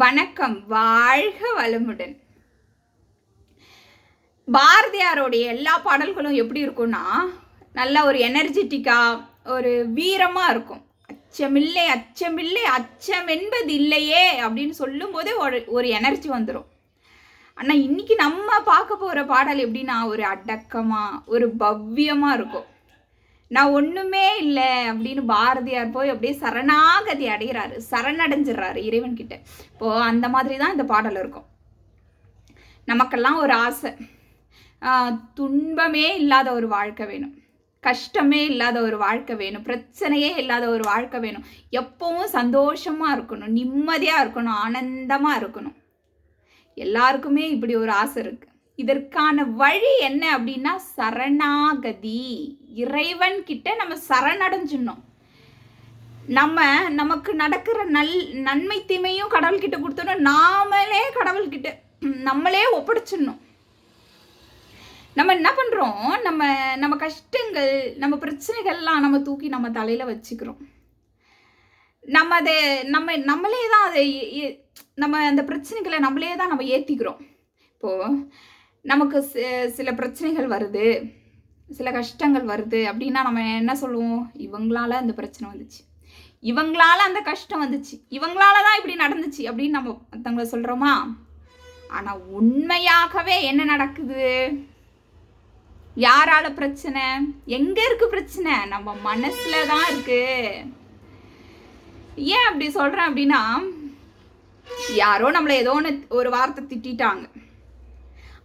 வணக்கம். வாழ்க வளமுடன். பாரதியாரோடைய எல்லா பாடல்களும் எப்படி இருக்கும்னா நல்ல ஒரு எனர்ஜெட்டிக்காக ஒரு வீரமாக இருக்கும். அச்சமில்லை அச்சமில்லை அச்சம் என்பது இல்லையே அப்படின்னு சொல்லும்போதே ஒரு ஒரு எனர்ஜி வந்துடும் ஆனால் இன்றைக்கி நம்ம பார்க்க போகிற பாடல் எப்படின்னா ஒரு அடக்கமாக ஒரு பவ்யமாக இருக்கும். நான் ஒன்றுமே இல்லை அப்படின்னு பாரதியார் போய் அப்படியே சரணாகதி அடைகிறாரு. சரணடைஞ்சிடுறாரு இறைவன்கிட்ட இப்போது அந்த மாதிரி தான் இந்த பாடல் இருக்கும். நமக்கெல்லாம் ஒரு ஆசை. துன்பமே இல்லாத ஒரு வாழ்க்கை வேணும். கஷ்டமே இல்லாத ஒரு வாழ்க்கை வேணும். பிரச்சனையே இல்லாத ஒரு வாழ்க்கை வேணும். எப்பவும் சந்தோஷமாக இருக்கணும். நிம்மதியாக இருக்கணும். ஆனந்தமாக இருக்கணும். எல்லாருக்குமே இப்படி ஒரு ஆசை இருக்குது இதற்கான வழி என்ன அப்படின்னா சரணாகதி. இறைவன் கிட்ட நம்ம சரணடைஞ்சிடணும். நம்ம நமக்கு நடக்கிற நல் நன்மை தீமையும் கடவுள்கிட்ட கொடுத்துடணும் நாமளே கடவுள்கிட்ட நம்மளே ஒப்படைச்சிடணும். நம்ம என்ன பண்ணுறோம் நம்ம நம்ம கஷ்டங்கள் நம்ம பிரச்சனைகள்லாம் நம்ம தூக்கி நம்ம தலையில் வச்சுக்கிறோம். நம்ம அதை நம்ம நம்மளே தான் அதை நம்ம அந்த பிரச்சனைகளை நம்மளே தான் நம்ம ஏற்றிக்கிறோம் இப்போது நமக்கு சில பிரச்சனைகள் வருது சில கஷ்டங்கள் வருது அப்படின்னா நம்ம என்ன சொல்லுவோம்? இவங்களால அந்த பிரச்சனை வந்துச்சு. இவங்களால அந்த கஷ்டம் வந்துச்சு. இவங்களால தான் இப்படி நடந்துச்சு அப்படின்னு நம்ம மற்றவங்கள சொல்கிறோமா ஆனால் உண்மையாகவே என்ன நடக்குது? யாரால பிரச்சனை? எங்க இருக்கு பிரச்சனை? நம்ம மனசுல தான் இருக்கு. ஏன் அப்படி சொல்றேன் அப்படின்னா யாரோ நம்மளை ஏதோ ஒன்று ஒரு வார்த்தை திட்டிட்டாங்க.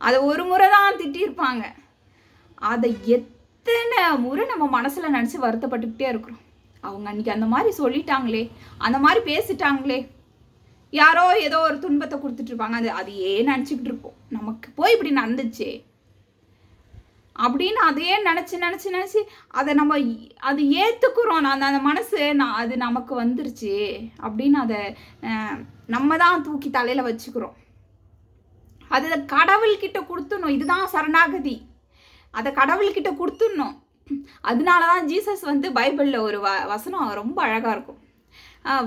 அதை ஒரு முறை தான் திட்டியிருப்பாங்க. அதை எத்தனை முறை நம்ம மனசில் நினச்சி வருத்தப்பட்டுக்கிட்டே இருக்கிறோம். அவங்க அன்றைக்கி அந்த மாதிரி சொல்லிட்டாங்களே அந்த மாதிரி பேசிட்டாங்களே யாரோ ஏதோ ஒரு துன்பத்தை கொடுத்துட்ருப்பாங்க அது அதையே நினச்சிக்கிட்டு இருப்போம். நமக்கு போய் இப்படி நடந்துச்சே. அப்படின்னு அதையே நினச்சி நினச்சி நினச்சி அதை நம்ம அது ஏற்றுக்குறோம் நான் அந்த அந்த மனசு நான் அது நமக்கு வந்துருச்சு அப்படின்னு அதை நம்ம தான் தூக்கி தலையில் வச்சுக்கிறோம். அது கடவுள்கிட்ட கொடுத்துடணும். இதுதான் சரணாகதி. அதை கடவுள்கிட்ட கொடுத்துடணும். அதனால தான் ஜீசஸ் வந்து பைபிளில் ஒரு வ வசனம் ரொம்ப அழகாக இருக்கும்.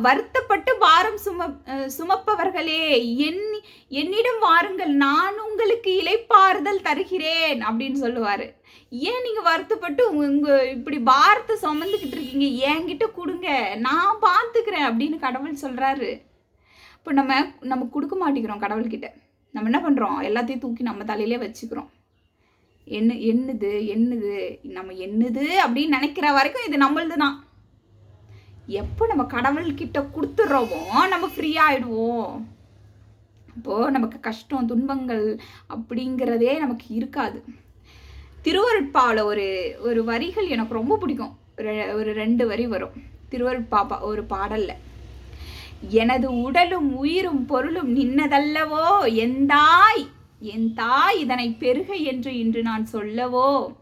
வருத்தப்பட்டு பாரம் சும சுமப்பவர்களே என் என்னிடம் வாருங்கள். நான் உங்களுக்கு இலைப்பாறுதல் தருகிறேன் அப்படின்னு சொல்லுவார். ஏன் நீங்கள் வருத்தப்பட்டு உங்கள் இப்படி பாரத்தை சுமந்துக்கிட்டு இருக்கீங்க? என்கிட்ட கொடுங்க. நான் பார்த்துக்கிறேன் அப்படின்னு கடவுள் சொல்கிறாரு இப்போ நம்ம நம்ம கொடுக்க மாட்டேங்கிறோம் கடவுள்கிட்ட. நம்ம என்ன பண்ணுறோம் எல்லாத்தையும் தூக்கி நம்ம தலையிலே வச்சுக்கிறோம். என்ன என்னது என்னது? நம்ம என்னது அப்படின்னு நினைக்கிற வரைக்கும் இது நம்மளது தான் எப்போ நம்ம கடவுள்கிட்ட கொடுத்துட்றோமோ நம்ம ஃப்ரீயாகிடுவோம் இப்போது நமக்கு கஷ்டம் துன்பங்கள் அப்படிங்கிறதே நமக்கு இருக்காது. திருவருட்பாவில் ஒரு ஒரு வரிகள் எனக்கு ரொம்ப பிடிக்கும். ரெ- ஒரு ரெண்டு வரி வரும். திருவருட்பா பா- ஒரு பாடலில். எனது உடலும் உயிரும் பொருளும் நின்னதல்லவோ? எந்தாய் என் தாய் இதனை பெருக என்று இன்று நான் சொல்லவோ?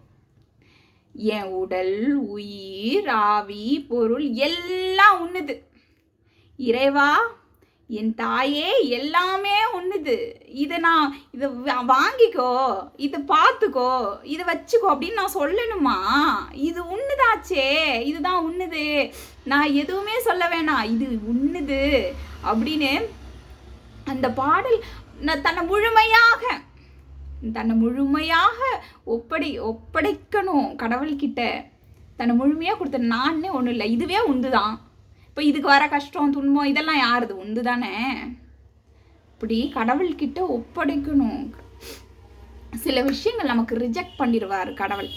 என் உடல் உயிர் ஆவி பொருள் எல்லாம் உண்ணுது இறைவா என் தாயே எல்லாமே ஒன்றுது இதை நான் இதை வாங்கிக்கோ இதை பார்த்துக்கோ இதை வச்சுக்கோ அப்படின்னு நான் சொல்லணுமா? இது உண்ணுதாச்சே இதுதான் உண்ணுது. நான் எதுவுமே சொல்ல வேணாம். இது உண்ணுது அப்படின்னு அந்த பாடல் நான் தன்னை முழுமையாக தன்னை முழுமையாக ஒப்படை ஒப்படைக்கணும் கடவுள்கிட்ட. தன்னை முழுமையாக கொடுத்த நானே ஒன்றும் இல்லை இதுவே உண்டு தான் இப்போ இதுக்கு வர கஷ்டம் துன்பம் இதெல்லாம் யாருது? உண்டு தானே இப்படி கடவுள்கிட்ட ஒப்படைக்கணும். சில விஷயங்கள் நமக்கு ரிஜெக்ட் பண்ணிடுவார் கடவுள்.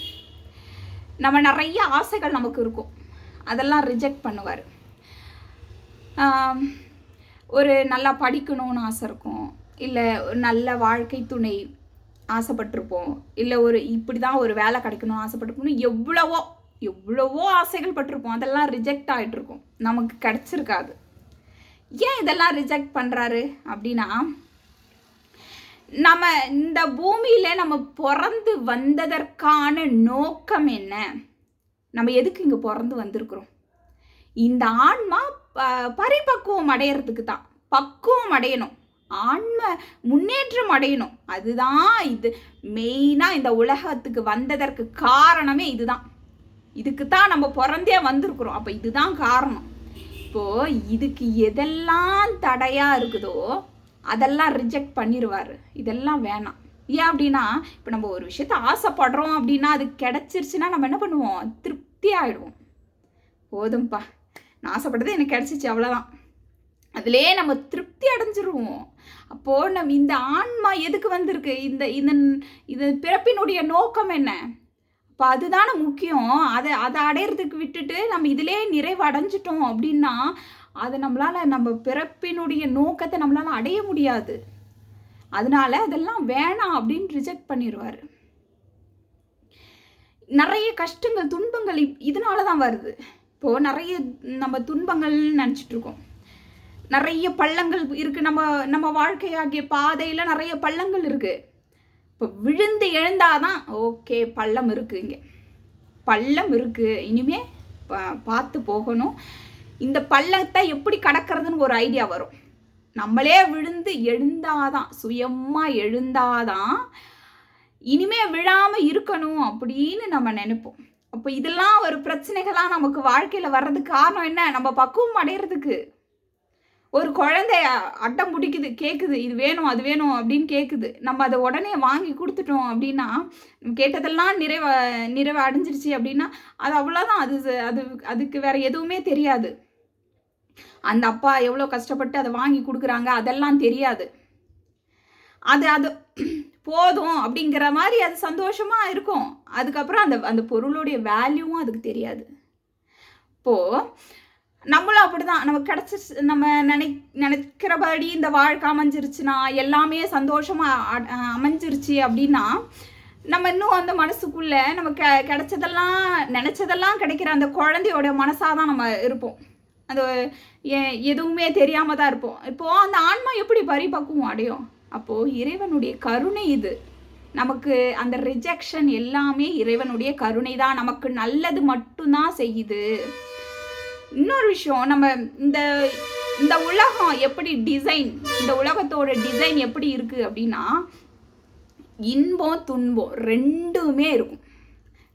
நம்ம நிறைய ஆசைகள் நமக்கு இருக்கும். அதெல்லாம் ரிஜெக்ட் பண்ணுவார். ஒரு நல்லா படிக்கணும்னு ஆசை இருக்கும். இல்லை ஒரு நல்ல வாழ்க்கை துணை ஆசைப்பட்டிருப்போம். இல்லை ஒரு இப்படி தான் ஒரு வேலை கிடைக்கணும்னு ஆசைப்பட்டிருப்போம் எவ்வளவோ எவ்வளவோ ஆசைகள் பட்டிருப்போம். அதெல்லாம் ரிஜெக்ட் ஆகிட்டு இருக்கும் நமக்கு கிடச்சிருக்காது. ஏன் இதெல்லாம் ரிஜெக்ட் பண்ணுறாரு அப்படின்னா நம்ம இந்த பூமியில் நம்ம பிறந்து வந்ததற்கான நோக்கம் என்ன? நம்ம எதுக்கு இங்கே பிறந்து வந்திருக்கிறோம்? இந்த ஆன்மா ப- பரிபக்குவம் அடையிறதுக்கு தான். பக்குவம் அடையணும். ஆன்ம முன்னேற்றம் அடையணும். அதுதான் இது மெயினாக இந்த உலகத்துக்கு வந்ததற்கு காரணமே இதுதான். இதுக்கு தான் நம்ம பிறந்தே வந்திருக்கிறோம். அப்போ இதுதான் காரணம். இப்போது இதுக்கு எதெல்லாம் தடையாக இருக்குதோ அதெல்லாம் ரிஜெக்ட் பண்ணிடுவார் இதெல்லாம் வேணாம். ஏன் அப்படின்னா இப்போ நம்ம ஒரு விஷயத்த ஆசைப்படுறோம் அப்படின்னா அது கிடச்சிருச்சுன்னா நம்ம என்ன பண்ணுவோம்? திருப்தி ஆகிடுவோம் போதும்ப்பா நான் ஆசைப்பட்டது எனக்கு கிடச்சிச்சு அவ்வளோதான் அதிலே நம்ம திருப்தி அடைஞ்சிருவோம். அப்போது நம்ம இந்த ஆன்மா எதுக்கு வந்திருக்கு? இந்த இந்த இது பிறப்பினுடைய நோக்கம் என்ன? இப்போ அதுதானே முக்கியம். அதை அதை அடையிறதுக்கு விட்டுட்டு நம்ம இதிலே நிறைவடைஞ்சிட்டோம் அப்படின்னா அதை நம்மளால் நம்ம பிறப்பினுடைய நோக்கத்தை நம்மளால் அடைய முடியாது. அதனால அதெல்லாம் வேணாம் அப்படின்னு ரிஜெக்ட் பண்ணிடுவார் நிறைய கஷ்டங்கள் துன்பங்கள் இதனால தான் வருது. இப்போது நிறைய நம்ம துன்பங்கள் நினச்சிட்ருக்கோம். நிறைய பள்ளங்கள் இருக்குது நம்ம நம்ம வாழ்க்கையாகிய பாதையில் நிறைய பள்ளங்கள் இருக்குது இப்போ விழுந்து எழுந்தாதான் ஓகே பள்ளம் இருக்குது இங்கே. பள்ளம் இருக்குது இனிமே பார்த்து போகணும். இந்த பள்ளத்தை எப்படி கடக்கிறதுன்னு ஒரு ஐடியா வரும். நம்மளே விழுந்து எழுந்தாதான் சுயமாக எழுந்தாதான் இனிமே விழாமல் இருக்கணும் அப்படின்னு நம்ம நினைப்போம். அப்போ இதெல்லாம் ஒரு பிரச்சனைகளாக நமக்கு வாழ்க்கையில் வர்றதுக்கு காரணம் என்ன? நம்ம பக்குவம் அடையிறதுக்கு. ஒரு குழந்தை அட்டம் பிடிக்குது கேட்குது இது வேணும் அது வேணும் அப்படின்னு கேட்குது நம்ம அதை உடனே வாங்கி கொடுத்துட்டோம் அப்படின்னா கேட்டதெல்லாம் நிறைவ நிறைவு அடைஞ்சிருச்சு அப்படின்னா அது அவ்வளோதான் அது அது அதுக்கு வேற எதுவுமே தெரியாது. அந்த அப்பா எவ்வளோ கஷ்டப்பட்டு அதை வாங்கி கொடுக்குறாங்க அதெல்லாம் தெரியாது. அது அது போதும் அப்படிங்கிற மாதிரி அது சந்தோஷமாக இருக்கும். அதுக்கப்புறம் அந்த அந்த பொருளுடைய வேல்யூவும் அதுக்கு தெரியாது. இப்போது நம்மளும் அப்படிதான். நம்ம கிடச்சி நம்ம நினை நினைக்கிறபடி இந்த வாழ்க்கை அமைஞ்சிருச்சுன்னா எல்லாமே சந்தோஷமாக அமைஞ்சிருச்சு அப்படின்னா நம்ம இன்னும் அந்த மனசுக்குள்ளே நம்ம க கிடைச்சதெல்லாம் நினச்சதெல்லாம் கிடைக்கிற அந்த குழந்தையோட மனசாக தான் நம்ம இருப்போம். அந்த எதுவுமே தெரியாமல் தான் இருப்போம். இப்போது அந்த ஆன்மா எப்படி பரிபக்குவம் அடையும்? அப்போது இறைவனுடைய கருணை இது. நமக்கு அந்த ரிஜெக்ஷன் எல்லாமே இறைவனுடைய கருணை தான் நமக்கு நல்லது மட்டும்தான் செய்யுது. இன்னொரு விஷயம் நம்ம இந்த இந்த உலகம் எப்படி டிசைன் இந்த உலகத்தோட டிசைன் எப்படி இருக்குது அப்படின்னா இன்பம் துன்பம் ரெண்டுமே இருக்கும்.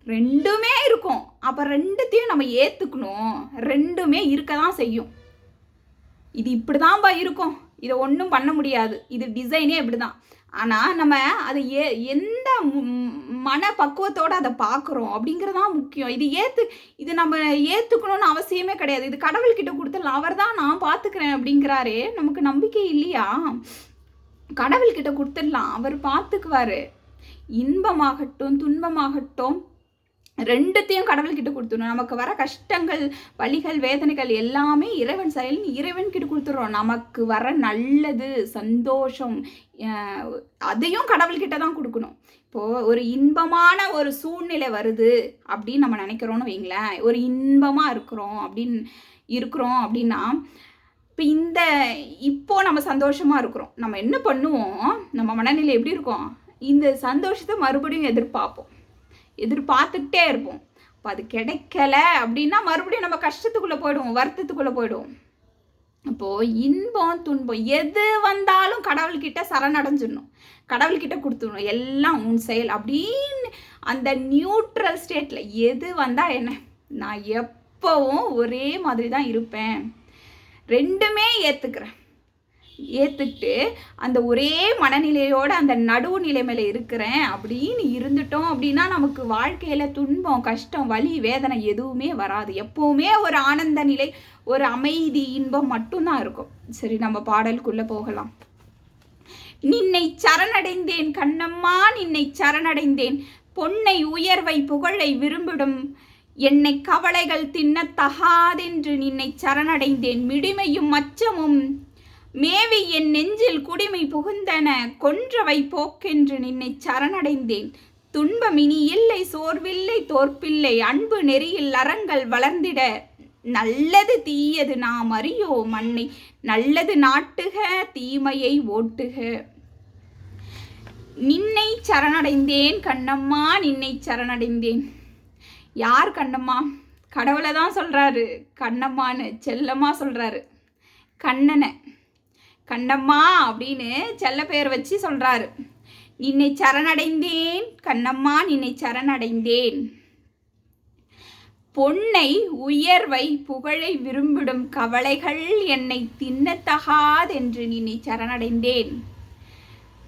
ரெண்டுமே இருக்கும். அப்போ ரெண்டுத்தையும் நம்ம ஏற்றுக்கணும் ரெண்டுமே இருக்க தான் செய்யும். இது இப்படி தான்ப்பா இருக்கும். இதை ஒன்றும் பண்ண முடியாது. இது டிசைனே இப்படி தான் ஆனால் நம்ம அதை ஏ எந்த மன பக்குவத்தோடு அதை பார்க்குறோம் அப்படிங்கிறதான் முக்கியம். இது ஏற்று இது நம்ம ஏற்றுக்கணும்னு அவசியமே கிடையாது. இது கடவுள்கிட்ட கொடுத்துடலாம் அவர் தான் நான் பார்த்துக்கிறேன் அப்படிங்கிறாரு நமக்கு நம்பிக்கை இல்லையா? கடவுள்கிட்ட கொடுத்துடலாம் அவர் பார்த்துக்குவாரு. இன்பமாகட்டும் துன்பமாகட்டும் ரெண்டுத்தையும் கடவுள்கிட்ட கொடுத்துடணும். நமக்கு வர கஷ்டங்கள் வழிகள் வேதனைகள் எல்லாமே இறைவன் செயல் இறைவன் கிட்ட கொடுத்துட்றோம். நமக்கு வர நல்லது சந்தோஷம் அதையும் கடவுள்கிட்ட தான் கொடுக்கணும். இப்போது ஒரு இன்பமான ஒரு சூழ்நிலை வருது அப்படின்னு நம்ம நினைக்கிறோன்னு வைங்களேன். ஒரு இன்பமாக இருக்கிறோம் அப்படின்னு இருக்கிறோம் அப்படின்னா இப்போ இந்த இப்போ நம்ம சந்தோஷமாக இருக்கிறோம். நம்ம என்ன பண்ணுவோம்? நம்ம மனநிலை எப்படி இருக்கும்? இந்த சந்தோஷத்தை மறுபடியும் எதிர்பார்ப்போம். எதிர்பார்த்துக்கிட்டே இருப்போம். அப்போ அது கிடைக்கல அப்படின்னா மறுபடியும் நம்ம கஷ்டத்துக்குள்ளே போயிடுவோம் வருத்தத்துக்குள்ளே போயிடுவோம். அப்போது இன்பம் துன்பம் எது வந்தாலும் கடவுள்கிட்ட சரணடைஞ்சிடணும். கடவுள்கிட்ட கொடுத்துடணும். எல்லாம் உன் செயல் அப்படின்னு அந்த நியூட்ரல் ஸ்டேட்டில் எது வந்தால் என்ன? நான் எப்போவும் ஒரே மாதிரி தான் இருப்பேன். ரெண்டுமே ஏற்றுக்கிறேன் ஏற்றுக்கிட்டு அந்த ஒரே மனநிலையோடு அந்த நடுவு நிலைமையில் இருக்கிறேன் அப்படின்னு இருந்துட்டோம் அப்படின்னா நமக்கு வாழ்க்கையில் துன்பம் கஷ்டம் வலி வேதனை எதுவுமே வராது. எப்போவுமே ஒரு ஆனந்த நிலை ஒரு அமைதி இன்பம் மட்டும்தான் இருக்கும். சரி நம்ம பாடலுக்குள்ளே போகலாம். நின்னை சரணடைந்தேன் கண்ணம்மா நின்னை சரணடைந்தேன். பொன்னை உயர்வை புகழை விரும்பிடும். என்னை கவலைகள் தின்னத்தகாதென்று நின்னை சரணடைந்தேன். மிடிமையும் மச்சமும் மேவி என் நெஞ்சில் குடிமை புகுந்தன கொன்றவை போக்கென்று நின்னை சரணடைந்தேன். துன்பம் இனி இல்லை சோர்வில்லை தோற்பில்லை அன்பு நெறியில் அறங்கள் வளர்ந்திட. நல்லது தீயது நாம் அறியோ மண்ணை நல்லது நாட்டுக தீமையை ஓட்டுக. நின்னை சரணடைந்தேன் கண்ணம்மா நின்னை சரணடைந்தேன். யார் கண்ணம்மா? கடவுளை தான் சொல்கிறாரு கண்ணம்மான்னு செல்லம்மா சொல்கிறாரு கண்ணனை. கண்ணம்மா அப்படின்னு செல்ல பெயர் வச்சு சொல்கிறாரு நின்னை சரணடைந்தேன் கண்ணம்மா நின்னை சரணடைந்தேன். பொன்னை உயர்வை புகழை விரும்பிடும் கவலைகள் என்னை தின்னத்தகாதென்று நின்னை சரணடைந்தேன்.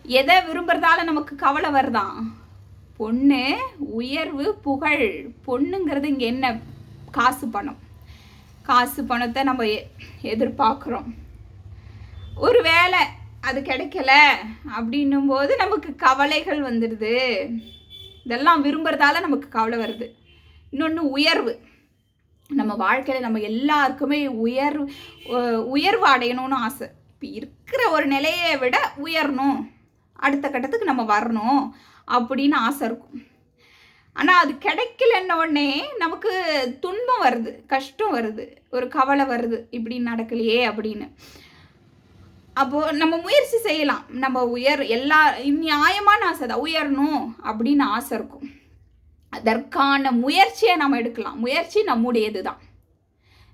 எதை விரும்புறதால நமக்கு கவலை வருதான் பொண்ணு உயர்வு புகழ் பொண்ணுங்கிறது இங்கே என்ன? காசு பணம். காசு பணத்தை நம்ம எ- எதிர்பார்க்குறோம். ஒரு வேலை அது கிடைக்கல அப்படின்னும் போது நமக்கு கவலைகள் வந்துடுது. இதெல்லாம் விரும்புறதால நமக்கு கவலை வருது. இன்னொன்று உயர்வு. நம்ம வாழ்க்கையில் நம்ம எல்லாருக்குமே உயர்வு உயர்வு அடையணும்னு ஆசை. இப்போ இருக்கிற ஒரு நிலையை விட உயரணும். அடுத்த கட்டத்துக்கு நம்ம வரணும் அப்படின்னு ஆசை இருக்கும். ஆனால் அது கிடைக்கலன்ன உடனே நமக்கு துன்பம் வருது கஷ்டம் வருது ஒரு கவலை வருது. இப்படி நடக்கலையே அப்படின்னு. அப்போது நம்ம முயற்சி செய்யலாம். நம்ம உயர் எல்லா நியாயமான ஆசை தான். உயரணும் அப்படின்னு ஆசை இருக்கும். அதற்கான முயற்சியை நம்ம எடுக்கலாம். முயற்சி நம்முடையது தான்.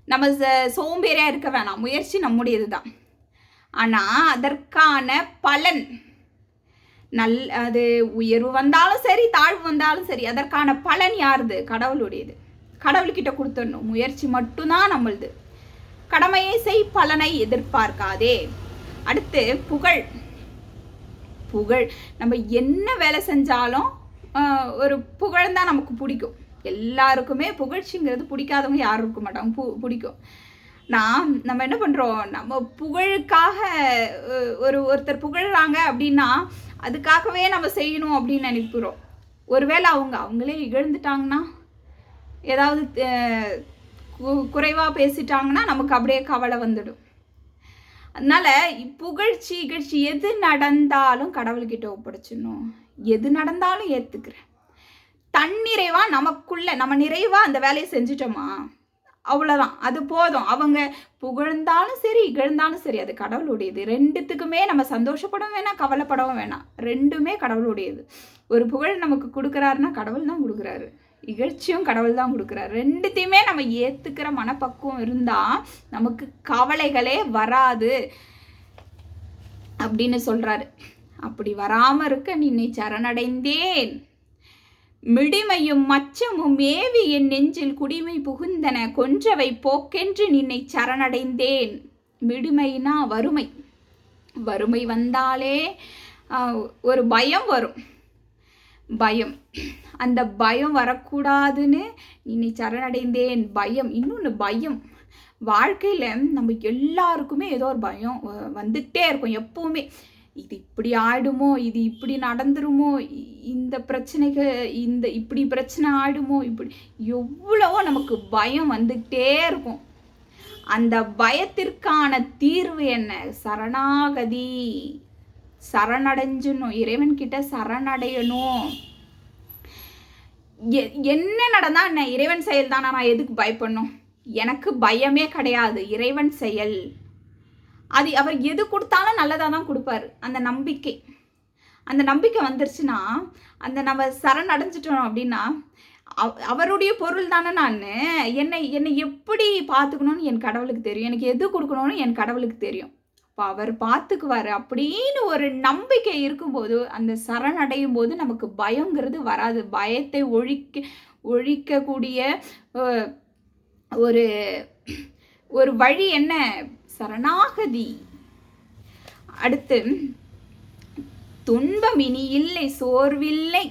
நம்ம ச- இருக்க வேணாம். முயற்சி நம்முடையது தான். ஆனால் அதற்கான பலன் நல் அது உயர்வு வந்தாலும் சரி தாழ்வு வந்தாலும் சரி அதற்கான பலன் யாருது? கடவுளுடையது. கடவுள்கிட்ட கொடுத்துடணும். முயற்சி மட்டும்தான் நம்மளுது. கடமையை செய் பலனை எதிர்பார்க்காதே. அடுத்து புகழ். புகழ். நம்ம என்ன வேலை செஞ்சாலும் ஒரு புகழ் தான் நமக்கு பிடிக்கும். எல்லாருக்குமே புகழ்ச்சிங்கிறது பிடிக்காதவங்க யாரும் இருக்க மாட்டாங்க. பு பிடிக்கும். நான் நம்ம என்ன பண்ணுறோம் நம்ம புகழுக்காக ஒரு ஒருத்தர் புகழ்கிறாங்க அப்படின்னா அதுக்காகவே நம்ம செய்யணும் அப்படின்னு நினைக்கிறோம். ஒருவேளை அவங்க அவங்களே இகழ்ந்துட்டாங்கன்னா ஏதாவது குறைவாக பேசிட்டாங்கன்னா நமக்கு அப்படியே கவலை வந்துடும். அதனால புகழ்ச்சி இகழ்ச்சி எது நடந்தாலும் கடவுள்கிட்ட ஒப்படைச்சிடணும். எது நடந்தாலும் ஏற்றுக்கிறேன் தன்னிறைவாக நமக்குள்ளே நம்ம நிறைவாக அந்த வேலையை செஞ்சிட்டோமா? அவ்வளோதான் அது போதும். அவங்க புகழ்ந்தாலும் சரி இகழ்ந்தாலும் சரி அது கடவுளுடையது. ரெண்டுத்துக்குமே நம்ம சந்தோஷப்படவும் வேணாம் கவலைப்படவும் வேணாம். ரெண்டுமே கடவுளுடையது. ஒரு புகழ் நமக்கு கொடுக்குறாருன்னா கடவுள் தான் கொடுக்குறாரு. இகழ்ச்சியும் கடவுள் தான் கொடுக்குறாரு. ரெண்டுத்தையுமே நம்ம ஏற்றுக்கிற மனப்பக்குவம் இருந்தால் நமக்கு கவலைகளே வராது அப்படின்னு சொல்றாரு. அப்படி வராமல் இருக்க நின்னை சரணடைந்தேன். மிடிமையும் மச்சமும் ஏவி என் நெஞ்சில் குடிமை புகுந்தன. கொன்றவை போக்கென்று நின்னை சரணடைந்தேன். மிடிமைனா வறுமை. வறுமை வந்தாலே ஆஹ், ஒரு பயம் வரும். பயம். அந்த பயம் வரக்கூடாதுன்னு நின்னை சரணடைந்தேன். பயம். இன்னொன்று பயம். வாழ்க்கையில் நம்ம எல்லாருக்குமே ஏதோ ஒரு பயம் வந்துகிட்டே இருக்கும் எப்போவுமே. இது இப்படி ஆயிடுமோ? இது இப்படி நடந்துருமோ? இந்த பிரச்சனைகள் இந்த இப்படி பிரச்சனை ஆயிடுமோ? இப்படி எவ்வளவோ நமக்கு பயம் வந்துக்கிட்டே இருக்கும். அந்த பயத்திற்கான தீர்வு என்ன? சரணாகதி. சரணடைஞ்சிடணும் இறைவன்கிட்ட சரணடையணும். எ- என்ன நடந்தா என்ன? இறைவன் செயல் தானே நான் எதுக்கு பயப்படணும்? எனக்கு பயமே கிடையாது. இறைவன் செயல். அது அவர் எது கொடுத்தாலும் நல்லதாக தான் கொடுப்பாரு. அந்த நம்பிக்கை. அந்த நம்பிக்கை வந்துருச்சுன்னா அந்த நம்ம சரணடைஞ்சிட்டோம் அப்படின்னா அவ- அவருடைய பொருள் தானே நான். என்னை என்னை எப்படி பார்த்துக்கணும்னு என் கடவுளுக்கு தெரியும். எனக்கு எது கொடுக்கணும்னு என் கடவுளுக்கு தெரியும். அவர் பார்த்துக்குவாரு. அப்படின்னு ஒரு நம்பிக்கை இருக்கும்போது அந்த சரணடையும் போது நமக்கு பயங்கிறது வராது. பயத்தை ஒழிக்க ஒழிக்கக்கூடிய ஒரு ஒரு வழி என்ன? சரணாகதி. அடுத்து துன்பம் இனி இல்லை சோர்வில்லை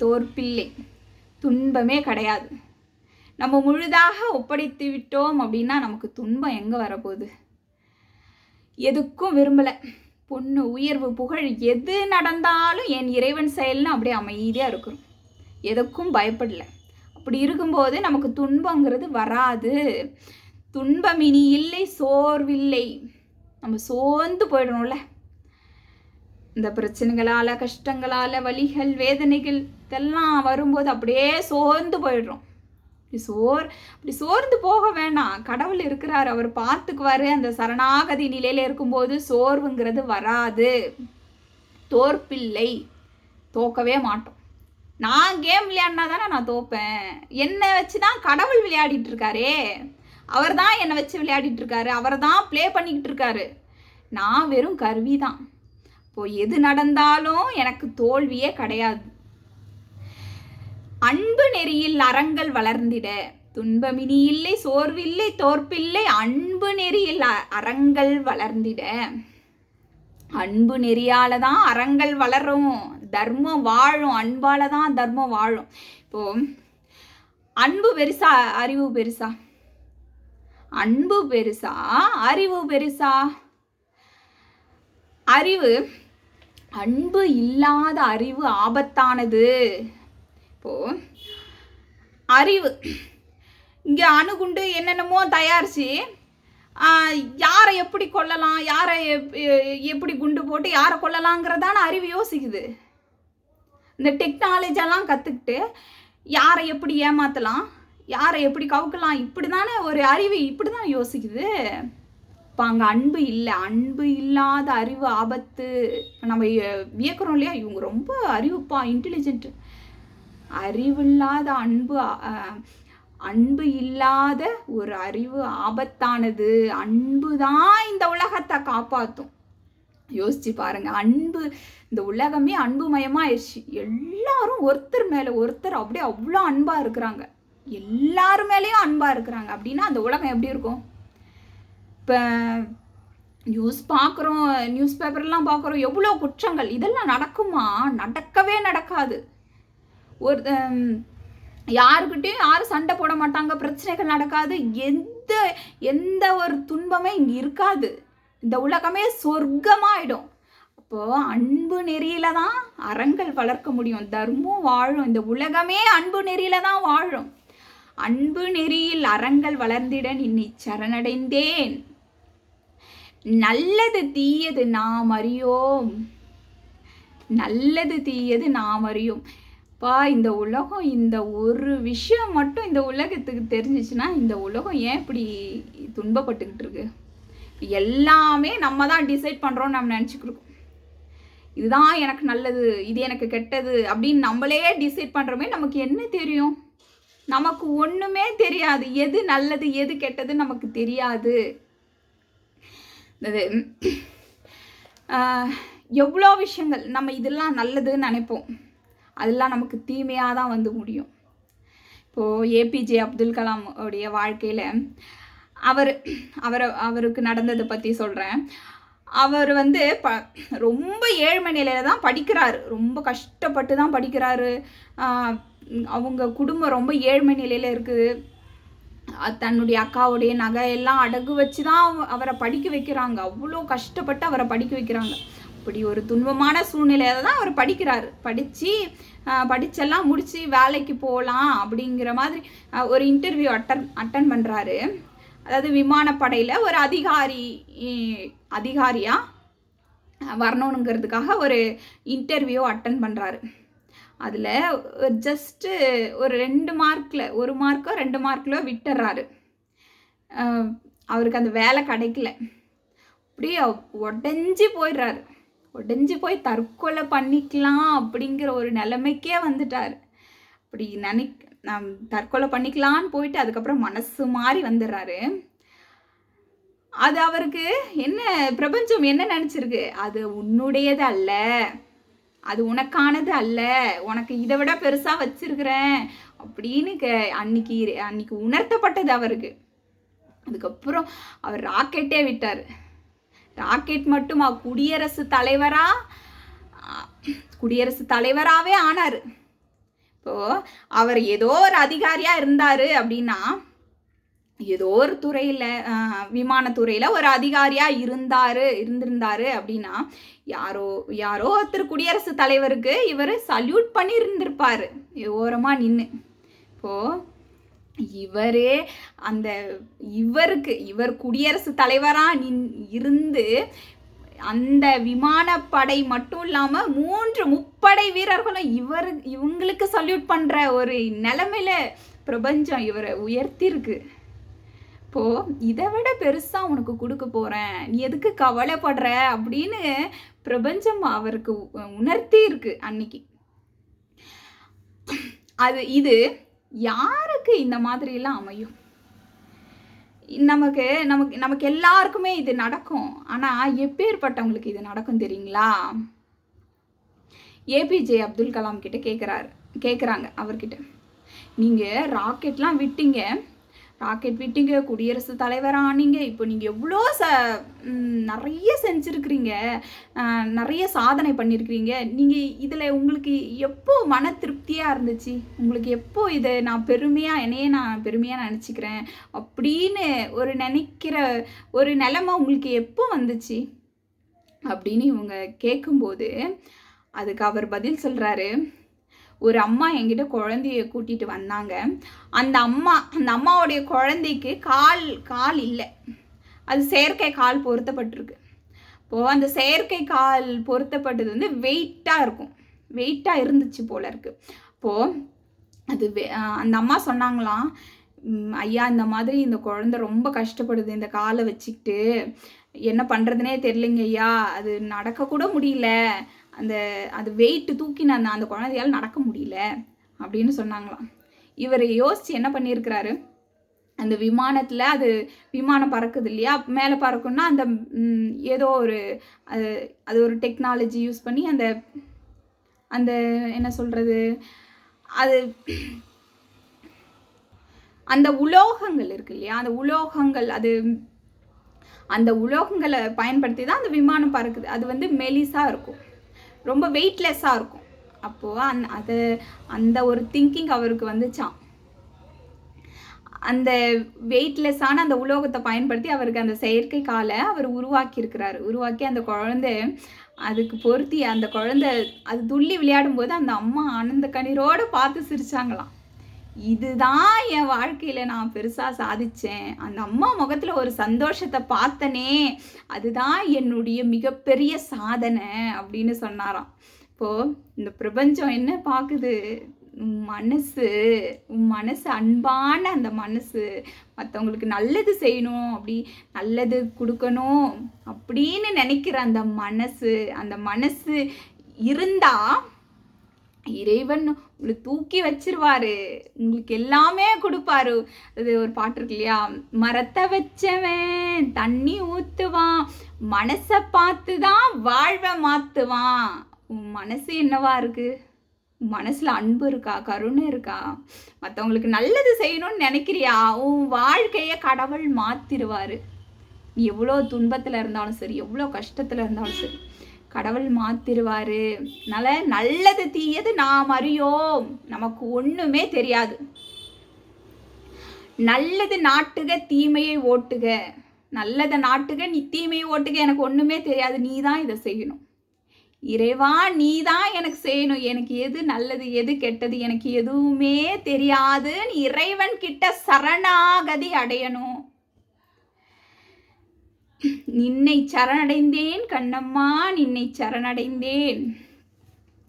தோற்பில்லை. துன்பமே கிடையாது. நம்ம முழுதாக ஒப்படைத்து விட்டோம் அப்படின்னா நமக்கு துன்பம் எங்கே வரப்போகுது? எதுக்கும் விரும்பலை. பொண்ணு உயர்வு புகழ் எது நடந்தாலும் என் இறைவன் செயல்னு அப்படியே அமைதியாக இருக்கிறோம் எதுக்கும் பயப்படலை. அப்படி இருக்கும்போது நமக்கு துன்பங்கிறது வராது. துன்பம் இனி இல்லை சோர்வில்லை. நம்ம சோர்ந்து போயிடணும்ல. இந்த பிரச்சனைகளால் கஷ்டங்களால் வலிகள் வேதனைகள் இதெல்லாம் வரும்போது அப்படியே சோர்ந்து போயிடுறோம். இப்படி சோர் அப்படி சோர்ந்து போக வேணாம். கடவுள் இருக்கிறார் அவர் பார்த்துக்குவாரு. அந்த சரணாகதி நிலையில் இருக்கும்போது சோர்வுங்கிறது வராது. தோற்பில்லை. தோக்கவே மாட்டோம். நான் கேம் விளையாடினா தானே நான் தோப்பேன். என்னை வச்சு தான் கடவுள் விளையாடிட்டு இருக்காரே. அவர் தான் என்னை வச்சு விளையாடிட்டு இருக்காரு. அவர் தான் ப்ளே பண்ணிக்கிட்டு இருக்காரு. நான் வெறும் கருவி தான் இப்போ எது நடந்தாலும் எனக்கு தோல்வியே கிடையாது. அன்பு நெறியில் அறங்கள் வளர்ந்திட. துன்பமினி இல்லை சோர்வில்லை தோற்பில்லை அன்பு நெறியில் அ- அறங்கள் வளர்ந்திட. அன்பு நெறியால தான் அறங்கள் வளரும். தர்மம் வாழும் அன்பால தான் தர்மம் வாழும். இப்போ அன்பு பெருசா அறிவு பெருசா? அன்பு பெருசா அறிவு பெருசா? அறிவு அன்பு இல்லாத அறிவு ஆபத்தானது. இப்போ அறிவு. இங்கே அணுகுண்டு என்னென்னமோ தயாரித்து யாரை எப்படி கொல்லலாம் யாரை எப்படி குண்டு போட்டு யாரை கொல்லலாங்கிறதான அறிவு யோசிக்குது. இந்த டெக்னாலஜியெல்லாம் கற்றுக்கிட்டு யாரை எப்படி ஏமாற்றலாம் யாரை எப்படி கவுக்கலாம் இப்படி தானே ஒரு அறிவு இப்படி தான் யோசிக்குது. இப்போ அங்கே அன்பு இல்லை அன்பு இல்லாத அறிவு ஆபத்து. நம்ம வியக்கிறோம் இல்லையா? இவங்க ரொம்ப அறிவுப்பா இன்டெலிஜென்ட்டு அறிவில்லாத அன்பு அன்பு இல்லாத ஒரு அறிவு ஆபத்தானது. அன்பு தான் இந்த உலகத்தை காப்பாற்றும் யோசிச்சு பாருங்க. அன்பு இந்த உலகமே அன்பு மயமாயிடுச்சு எல்லாரும் ஒருத்தர் மேலே ஒருத்தர் அப்படியே அவ்வளோ அன்பாக இருக்கிறாங்க. எல்லார் மேலேயும் அன்பாக இருக்கிறாங்க. அப்படின்னா அந்த உலகம் எப்படி இருக்கும்? இப்போ நியூஸ் பார்க்குறோம் நியூஸ் பேப்பர்லாம் பார்க்குறோம். எவ்வளோ குற்றங்கள். இதெல்லாம் நடக்குமா? நடக்கவே நடக்காது. ஒரு யாருக்கிட்டையும் யாரும் சண்டை போட மாட்டாங்க பிரச்சனைகள் நடக்காது எந்த எந்த ஒரு துன்பமே இங்கே இருக்காது. இந்த உலகமே சொர்க்கமாயிடும். அப்போது அன்பு நெறியில தான் அறங்கள் வளர்க்க முடியும். தர்மம் வாழும். இந்த உலகமே அன்பு நெறியில தான் வாழும். அன்பு நெறியில் அறங்கள் வளர்ந்திட நின்னை சரணடைந்தேன். நல்லது தீயது நாம் அறியோம். நல்லது தீயது நாம் அறியும். பா இந்த உலகம் இந்த ஒரு விஷயம் மட்டும் இந்த உலகத்துக்கு தெரிஞ்சிச்சுன்னா இந்த உலகம் ஏன் இப்படி துன்பப்பட்டுக்கிட்டு இருக்கு? எல்லாமே நம்ம தான் டிசைட் பண்ணுறோம் நம்ம நினச்சிக்கிருக்கோம். இதுதான் எனக்கு நல்லது இது எனக்கு கெட்டது அப்படின்னு நம்மளே டிசைட் பண்ணுறோமே நமக்கு என்ன தெரியும்? நமக்கு ஒன்றுமே தெரியாது. எது நல்லது எது கெட்டது நமக்கு தெரியாது. இது எவ்வளோ விஷயங்கள் நம்ம இதெல்லாம் நல்லதுன்னு நினைப்போம். அதெல்லாம் நமக்கு தீமையாக தான் வந்து முடியும். இப்போது ஏபிஜே அப்துல் கலாம் உடைய வாழ்க்கையில் அவர் அவரை அவருக்கு நடந்ததை பற்றி சொல்கிறேன் அவர் வந்து ப ரொம்ப ஏழ்மை நிலையில தான் படிக்கிறாரு. ரொம்ப கஷ்டப்பட்டு தான் படிக்கிறாரு. அவங்க குடும்பம் ரொம்ப ஏழ்மை நிலையில் இருக்குது. தன்னுடைய அக்காவுடைய நகை எல்லாம் அடகு வச்சு தான் அவரை படிக்க வைக்கிறாங்க. அவ்வளோ கஷ்டப்பட்டு அவரை படிக்க வைக்கிறாங்க. இப்படி ஒரு துன்பமான சூழ்நிலையில தான் அவர் படிக்கிறாரு. படித்து படிச்செல்லாம் முடித்து வேலைக்கு போகலாம் அப்படிங்கிற மாதிரி ஒரு இன்டர்வியூ அட்டன் அட்டன் பண்ணுறாரு அதாவது விமானப்படையில் ஒரு அதிகாரி அதிகாரியாக வரணுங்கிறதுக்காக ஒரு இன்டர்வியூ அட்டன் பண்ணுறாரு அதில் ஜஸ்ட்டு ஒரு ரெண்டு மார்க்கில் ஒரு மார்க்கோ ரெண்டு மார்க்கிலோ விட்டுறாரு. அவருக்கு அந்த வேலை கிடைக்கல. அப்படியே உடஞ்சி போயிடுறாரு. உடஞ்சி போய் தற்கொலை பண்ணிக்கலாம் அப்படிங்கிற ஒரு நிலைமைக்கே வந்துட்டார். அப்படி நினை நம் தற்கொலை பண்ணிக்கலான்னு போயிட்டு அதுக்கப்புறம் மனசு மாறி வந்துடுறாரு. அது அவருக்கு என்ன பிரபஞ்சம் என்ன நினச்சிருக்கு? அது உன்னுடையது அல்ல. அது உனக்கானது அல்ல. உனக்கு இதை விட பெருசாக வச்சிருக்கிறேன். அப்படின்னு க அன்னைக்கு அன்னைக்கு உணர்த்தப்பட்டது அவருக்கு. அதுக்கப்புறம் அவர் ராக்கெட்டே விட்டார். ராக்கெட் மட்டுமா? குடியரசு தலைவரா? குடியரசு தலைவராகவே ஆனார். இப்போ அவர் ஏதோ ஒரு அதிகாரியாக இருந்தார் அப்படின்னா ஏதோ ஒரு துறையில் விமானத்துறையில் ஒரு அதிகாரியாக இருந்தார் இருந்திருந்தாரு அப்படின்னா யாரோ யாரோ ஒருத்தர் குடியரசுத் தலைவருக்கு இவர் சல்யூட் பண்ணியிருந்திருப்பார் ஓரமாக நின்று இப்போது இவரே அந்த இவருக்கு இவர் குடியரசுத் தலைவராக நின் இருந்து அந்த விமானப்படை மட்டும் இல்லாமல் மூன்று முப்படை வீரர்களும் இவர் இவங்களுக்கு சல்யூட் பண்ணுற ஒரு நிலமையில பிரபஞ்சம் இவரை உயர்த்திருக்கு. இப்போ இதை விட பெருசாக உனக்கு கொடுக்க போகிறேன் நீ எதுக்கு கவலைப்படுற? அப்படின்னு பிரபஞ்சம் அவருக்கு உணர்த்தி இருக்கு அன்னைக்கு. அது இது யாருக்கு இந்த மாதிரிலாம் அமையும்? நமக்கு நமக்கு நமக்கு எல்லாருக்குமே இது நடக்கும். ஆனால் எப்பேற்பட்டவங்களுக்கு இது நடக்கும் தெரியுங்களா? ஏபிஜே அப்துல் கலாம் கிட்ட கேட்குறாரு கேட்குறாங்க அவர்கிட்ட. நீங்கள் ராக்கெட்லாம் விட்டீங்க ராக்கெட் விட்டீங்க குடியரசுத் தலைவராக ஆனீங்க. இப்போ நீங்கள் எவ்வளோ ச நிறைய செஞ்சுருக்கிறீங்க. நிறைய சாதனை பண்ணியிருக்கிறீங்க நீங்கள் இதில் உங்களுக்கு எப்போ மன திருப்தியாக இருந்துச்சு? உங்களுக்கு எப்போ இதை நான் பெருமையாக என்னையே நான் பெருமையாக நினச்சிக்கிறேன்? அப்படின்னு ஒரு நினைக்கிற ஒரு நிலமை உங்களுக்கு எப்போ வந்துச்சு? அப்படின்னு இவங்க கேட்கும்போது அதுக்கு அவர் பதில் சொல்கிறாரு ஒரு அம்மா என்கிட்ட குழந்தைய கூட்டிட்டு வந்தாங்க. அந்த அம்மா அந்த அம்மாவுடைய குழந்தைக்கு கால் கால் இல்லை. அது செயற்கை கால் பொருத்தப்பட்டிருக்கு. இப்போது அந்த செயற்கை கால் பொருத்தப்பட்டது வந்து வெயிட்டாக இருக்கும். வெயிட்டாக இருந்துச்சு போல இருக்கு. இப்போது அது வே- அந்த அம்மா சொன்னாங்களாம் ஐயா இந்த மாதிரி இந்த குழந்தை ரொம்ப கஷ்டப்படுது. இந்த காலை வச்சுக்கிட்டு என்ன பண்ணுறதுனே தெரிலிங்க ஐயா. அது நடக்கக்கூட முடியல. அந்த அது வெயிட்டு தூக்கின அந்த அந்த குழந்தையால் நடக்க முடியல அப்படின்னு சொன்னாங்களாம். இவர் யோசித்து என்ன பண்ணியிருக்கிறாரு? அந்த விமானத்தில் அது விமானம் பறக்குது இல்லையா? மேலே பறக்கும்னா அந்த ஏதோ ஒரு அது அது ஒரு டெக்னாலஜி யூஸ் பண்ணி அந்த அந்த என்ன சொல்கிறது அது அந்த உலோகங்கள் இருக்கு இல்லையா? அந்த உலோகங்கள் அது அந்த உலோகங்களை பயன்படுத்தி தான் அந்த விமானம் பறக்குது. அது வந்து மெலிசாக இருக்கும். ரொம்ப வெயிட்லெஸ்ஸாக இருக்கும். அப்போது அந் அது அந்த ஒரு திங்கிங் அவருக்கு வந்துச்சான் அந்த வெயிட்லெஸ்ஸான அந்த உலோகத்தை பயன்படுத்தி அவருக்கு அந்த செயற்கை காலை அவர் உருவாக்கியிருக்கிறாரு. உருவாக்கி அந்த குழந்தை அதுக்கு பொருத்தி அந்த குழந்தை அது துள்ளி விளையாடும் போது அந்த அம்மா ஆனந்த கண்ணீரோடு பார்த்து சிரிச்சாங்களாம். இதுதான் என் வாழ்க்கையில் நான் பெருசாக சாதித்தேன் அந்த அம்மா முகத்தில் ஒரு சந்தோஷத்தை பார்த்தனே அதுதான் என்னுடைய மிகப்பெரிய சாதனை அப்படின்னு சொன்னாராம். இப்போது இந்த பிரபஞ்சம் என்ன பார்க்குது உன் மனசு உன் மனசு அன்பான அந்த மனசு. மற்றவங்களுக்கு நல்லது செய்யணும் அப்படி நல்லது கொடுக்கணும் அப்படின்னு நினைக்கிற அந்த மனசு அந்த மனசு இருந்தால் இறைவன் உங்களை தூக்கி வச்சிருவாரு. உங்களுக்கு எல்லாமே கொடுப்பாரு. அது ஒரு பாட்டு இருக்கு இல்லையா? மரத்தை வச்சவன் தண்ணி ஊத்துவான் மனசை பார்த்து தான் வாழ்வை மாத்துவான். உன் மனசு என்னவா இருக்கு? மனசில் அன்பு இருக்கா? கருணை இருக்கா? மற்றவங்களுக்கு நல்லது செய்யணும்னு நினைக்கிறியா? உன் வாழ்க்கையை கடவுள் மாத்திருவாரு. எவ்வளோ துன்பத்தில் இருந்தாலும் சரி எவ்வளோ கஷ்டத்தில் இருந்தாலும் சரி கடவுள் மாத்திருவாரு. அதனால நல்லது தீயது நாம் அறியோம். நமக்கு ஒண்ணுமே தெரியாது. நல்லது நாட்டுக தீமையை ஓட்டுக. நல்லதை நாட்டுக நீ தீமையை ஓட்டுக. எனக்கு ஒண்ணுமே தெரியாது. நீ தான் இதை செய்யணும். இறைவா நீ தான் எனக்கு செய்யணும். எனக்கு எது நல்லது எது கெட்டது எனக்கு எதுவுமே தெரியாது. நீ இறைவன் கிட்ட சரணாகதி அடையணும். நின்னை சரணடைந்தேன் கண்ணம்மா நின்னை சரணடைந்தேன்.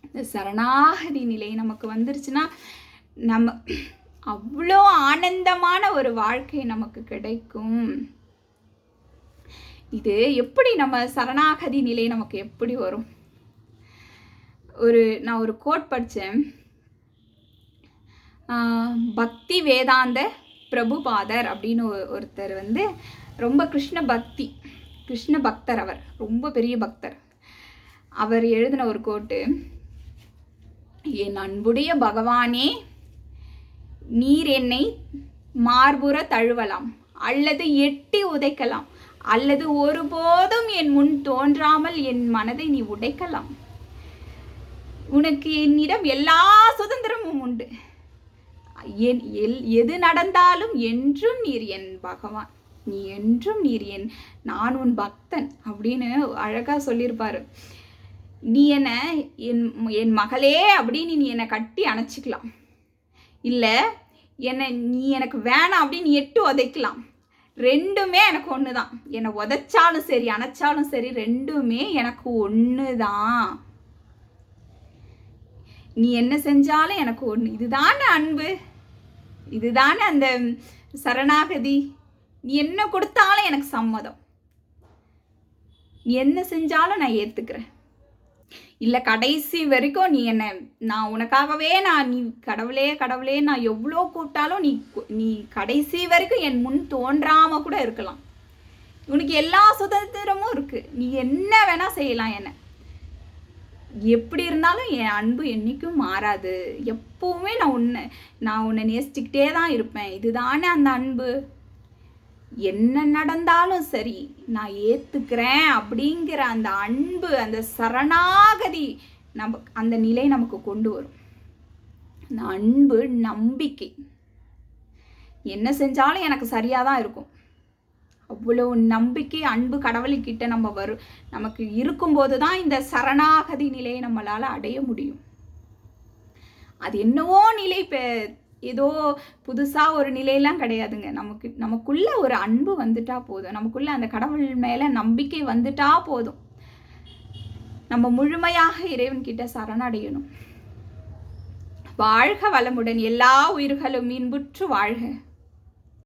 இந்த சரணாகதி நிலை நமக்கு வந்துருச்சுன்னா நம்ம அவ்வளோ ஆனந்தமான ஒரு வாழ்க்கை நமக்கு கிடைக்கும். இது எப்படி நம்ம சரணாகதி நிலை நமக்கு எப்படி வரும்? ஒரு நான் ஒரு கோட் படித்தேன் பக்தி வேதாந்த பிரபுபாதர் அப்படின்னு ஒருத்தர் வந்து ரொம்ப கிருஷ்ண பக்தி. கிருஷ்ண பக்தர் அவர் ரொம்ப பெரிய பக்தர். அவர் எழுதின ஒரு கோட்டு என் அன்புடைய பகவானே நீர் என்னை மார்புற தழுவலாம் அல்லது எட்டி உதைக்கலாம் அல்லது ஒருபோதும் என் முன் தோன்றாமல் என் மனதை நீ உடைக்கலாம். உனக்கு என்னிடம் எல்லா சுதந்திரமும் உண்டு. என் எல் எது நடந்தாலும் என்றும் நீர் என் பகவான் நீ என்றும் நீர் என் நான் உன் பக்தன் அப்படின்னு அழகாக சொல்லியிருப்பாரு. நீ என்ன என் என் மகளே அப்படின்னு நீ என்னை கட்டி அணைச்சிக்கலாம். இல்லை என்னை நீ எனக்கு வேணாம் அப்படின்னு நீ எட்டு உதைக்கலாம். ரெண்டுமே எனக்கு ஒன்று தான் என்னை உதைச்சாலும் சரி அணைச்சாலும் சரி ரெண்டுமே எனக்கு ஒன்று தான் நீ என்ன செஞ்சாலும் எனக்கு ஒன்று இதுதானே அன்பு. இதுதானே அந்த சரணாகதி. நீ என்ன கொடுத்தாலும் எனக்கு சம்மதம். நீ என்ன செஞ்சாலும் நான் ஏற்றுக்கிறேன் இல்லை கடைசி வரைக்கும் நீ என்ன நான் உனக்காகவே நான் நீ கடவுளே கடவுளே நான் எவ்வளோ கூப்பிட்டாலும் நீ நீ கடைசி வரைக்கும் என் முன் தோன்றாமல் கூட இருக்கலாம். உனக்கு எல்லா சுதந்திரமும் இருக்குது நீ என்ன வேணால் செய்யலாம் என்ன. எப்படி இருந்தாலும் என் அன்பு என்றைக்கும் மாறாது. எப்போவுமே நான் உன்னை நான் உன்னை நேசிச்சுக்கிட்டே தான் இருப்பேன். இதுதானே அந்த அன்பு? என்ன நடந்தாலும் சரி நான் ஏற்றுக்கிறேன் அப்படிங்கிற அந்த அன்பு அந்த சரணாகதி நம்ம அந்த நிலை நமக்கு கொண்டு வரும். அந்த அன்பு நம்பிக்கை. என்ன செஞ்சாலும் எனக்கு சரியாக தான் இருக்கும். அவ்வளோ நம்பிக்கை அன்பு கடவுள்கிட்ட நம்ம வரும் நமக்கு இருக்கும்போது தான் இந்த சரணாகதி நிலையை நம்மளால் அடைய முடியும். அது என்னவோ நிலை பெ ஏதோ புதுசாக ஒரு நிலையெல்லாம் கிடையாதுங்க. நமக்கு நமக்குள்ளே ஒரு அன்பு வந்துட்டா போதும். நமக்குள்ளே அந்த கடவுள் மேலே நம்பிக்கை வந்துட்டா போதும். நம்ம முழுமையாக இறைவன்கிட்ட சரணடையணும். வாழ்க வளமுடன். எல்லா உயிர்களும் இன்புற்று வாழ்க.